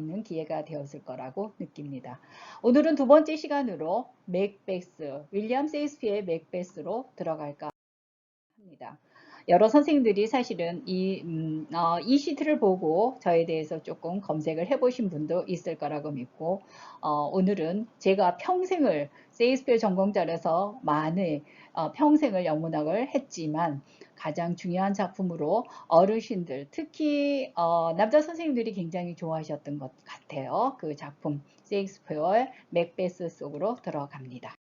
있는 기회가 되었을 거라고 느낍니다. 오늘은 두 번째 시간으로 맥베스, 윌리엄 세이스피의 맥베스로 들어갈까 합니다. 여러 선생님들이 사실은 이, 음, 어, 이 시트를 보고 저에 대해서 조금 검색을 해보신 분도 있을 거라고 믿고 어, 오늘은 제가 평생을 세이스피어 전공자라서 많은 어, 평생을 영문학을 했지만 가장 중요한 작품으로 어르신들 특히 어, 남자 선생님들이 굉장히 좋아하셨던 것 같아요. 그 작품 세익스피어의 맥베스 속으로 들어갑니다.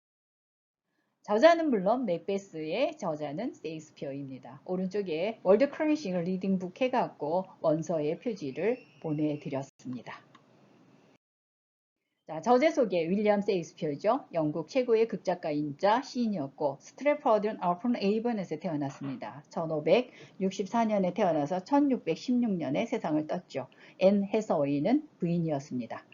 저자는 물론 맥베스의 저자는 세익스피어입니다. 오른쪽에 월드 크래싱 리딩 북 해갖고 원서의 표지를 보내드렸습니다. 자, 저제 소개 윌리엄 세익스피어죠. 영국 최고의 극작가인자 시인이었고 스트래퍼드 아픈 에이번에서 태어났습니다. 1564년에 태어나서 1616년에 세상을 떴죠. 앤 해서웨이는 부인이었습니다.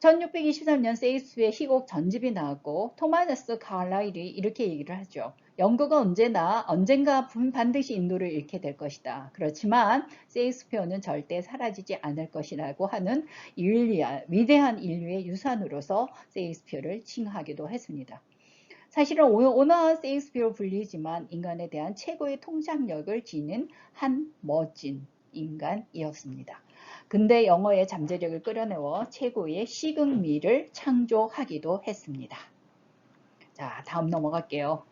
1623년 세이스의 희곡 전집이 나왔고 토마스 칼라일이 이렇게 얘기를 하죠. 영국은 언제나 언젠가 반드시 인도를 잃게 될 것이다. 그렇지만 세익스피어는 절대 사라지지 않을 것이라고 하는 율리아, 위대한 인류의 유산으로서 세익스피어를 칭하기도 했습니다. 사실은 오너한 세익스피어 불리지만 인간에 대한 최고의 통장력을 지닌 한 멋진 인간이었습니다. 근대 영어의 잠재력을 끌어내어 최고의 시극미를 창조하기도 했습니다. 자, 다음 넘어갈게요.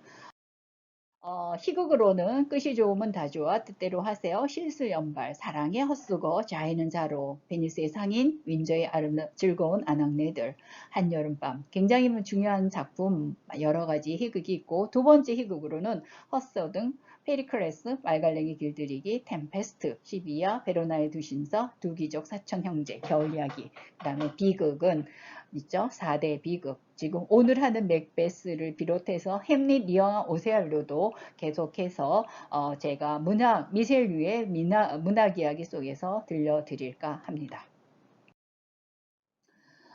어, 희극으로는 끝이 좋으면 다 좋아 뜻대로 하세요. 실수 연발 사랑의 헛수고 자이는 자로 베니스의 상인 윈저의 아름 즐거운 아낙네들 한여름밤 굉장히 중요한 작품 여러 가지 희극이 있고 두 번째 희극으로는 헛서 등 페리클레스, 말갈랭이 길들이기, 템페스트, 시비아, 베로나의 두신서, 두 귀족 사천 형제, 겨울 이야기, 그 다음에 비극은 있죠. 4대 비극. 지금 오늘 하는 맥베스를 비롯해서 햄릿, 리엉, 오세알로도 계속해서 어 제가 문학, 미셀류의 문학, 이야기 속에서 들려드릴까 합니다.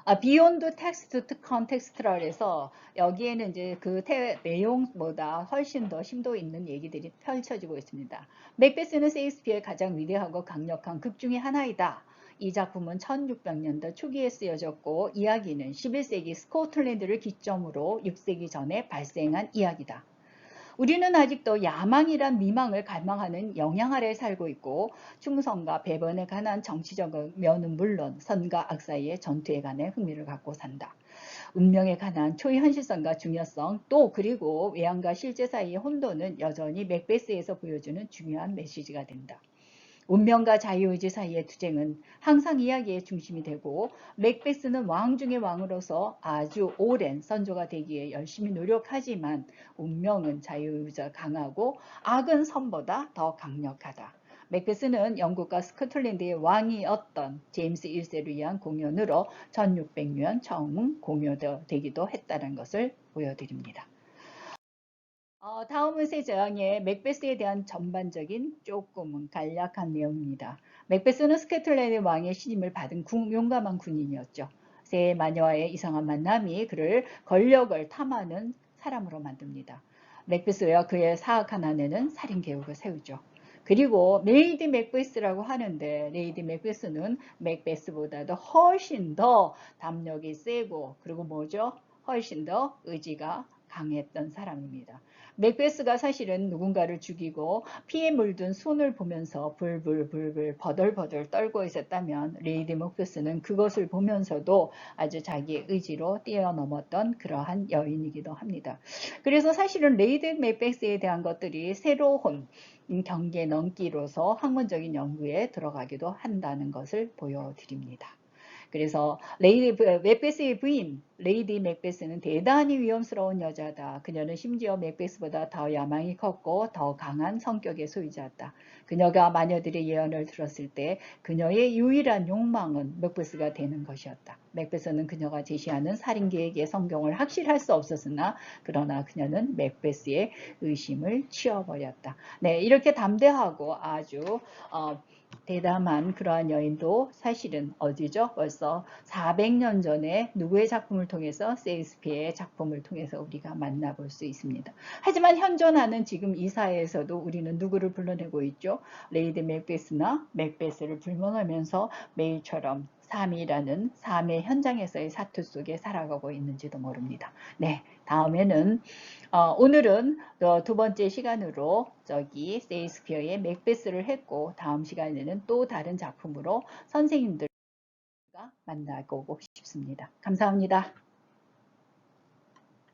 아, 비욘드 텍스트 컨텍스트라 해서 여기에는 이제 그 태, 내용보다 훨씬 더 심도 있는 얘기들이 펼쳐지고 있습니다. 맥베스는 세익스피어의 가장 위대하고 강력한 극 중의 하나이다. 이 작품은 1600년대 초기에 쓰여졌고 이야기는 11세기 스코틀랜드를 기점으로 6세기 전에 발생한 이야기다. 우리는 아직도 야망이란 미망을 갈망하는 영향 아래 살고 있고 충성과 배번에 관한 정치적 면은 물론 선과 악 사이의 전투에 관해 흥미를 갖고 산다. 운명에 관한 초현실성과 중요성 또 그리고 외양과 실제 사이의 혼돈은 여전히 맥베스에서 보여주는 중요한 메시지가 된다. 운명과 자유의지 사이의 투쟁은 항상 이야기의 중심이 되고 맥베스는 왕 중의 왕으로서 아주 오랜 선조가 되기에 열심히 노력하지만 운명은 자유의지가 강하고 악은 선보다 더 강력하다. 맥베스는 영국과 스코틀랜드의 왕이었던 제임스 1세를 위한 공연으로 1600년 처음 공연되기도 했다는 것을 보여드립니다. 어, 다음은 세 저항의 맥베스에 대한 전반적인 조금은 간략한 내용입니다. 맥베스는 스케틀랜드 왕의 신임을 받은 용감한 군인이었죠. 세 마녀와의 이상한 만남이 그를 권력을 탐하는 사람으로 만듭니다. 맥베스와 그의 사악한 아내는 살인 계획을 세우죠. 그리고 레이디 맥베스라고 하는데 레이디 맥베스는 맥베스보다도 훨씬 더 담력이 세고 그리고 뭐죠? 훨씬 더 의지가 강했던 사람입니다. 맥베스가 사실은 누군가를 죽이고 피에 물든 손을 보면서 불불불불 버덜버덜 떨고 있었다면 레이디 맥베스는 그것을 보면서도 아주 자기의 의지로 뛰어넘었던 그러한 여인이기도 합니다. 그래서 사실은 레이디 맥베스에 대한 것들이 새로운 경계 넘기로서 학문적인 연구에 들어가기도 한다는 것을 보여드립니다. 그래서 레이디 맥베스의 부인 레이디 맥베스는 대단히 위험스러운 여자다. 그녀는 심지어 맥베스보다 더 야망이 컸고 더 강한 성격의 소유자다. 그녀가 마녀들의 예언을 들었을 때 그녀의 유일한 욕망은 맥베스가 되는 것이었다. 맥베스는 그녀가 제시하는 살인 계획의 성경을 확실할 수 없었으나 그러나 그녀는 맥베스의 의심을 치워버렸다. 네, 이렇게 담대하고 아주 어, 대담한 그러한 여인도 사실은 어디죠? 벌써 400년 전에 누구의 작품을 통해서 세이스피의 작품을 통해서 우리가 만나볼 수 있습니다. 하지만 현존하는 지금 이 사회에서도 우리는 누구를 불러내고 있죠? 레이드 맥베스나 맥베스를 불문하면서 매일처럼 삶이라는 삶의 현장에서의 사투 속에 살아가고 있는지도 모릅니다. 네, 다음에는 어, 오늘은 어, 두 번째 시간으로 저기 세이스피어의 맥베스를 했고 다음 시간에는 또 다른 작품으로 선생님들과 만나고 싶습니다. 감사합니다.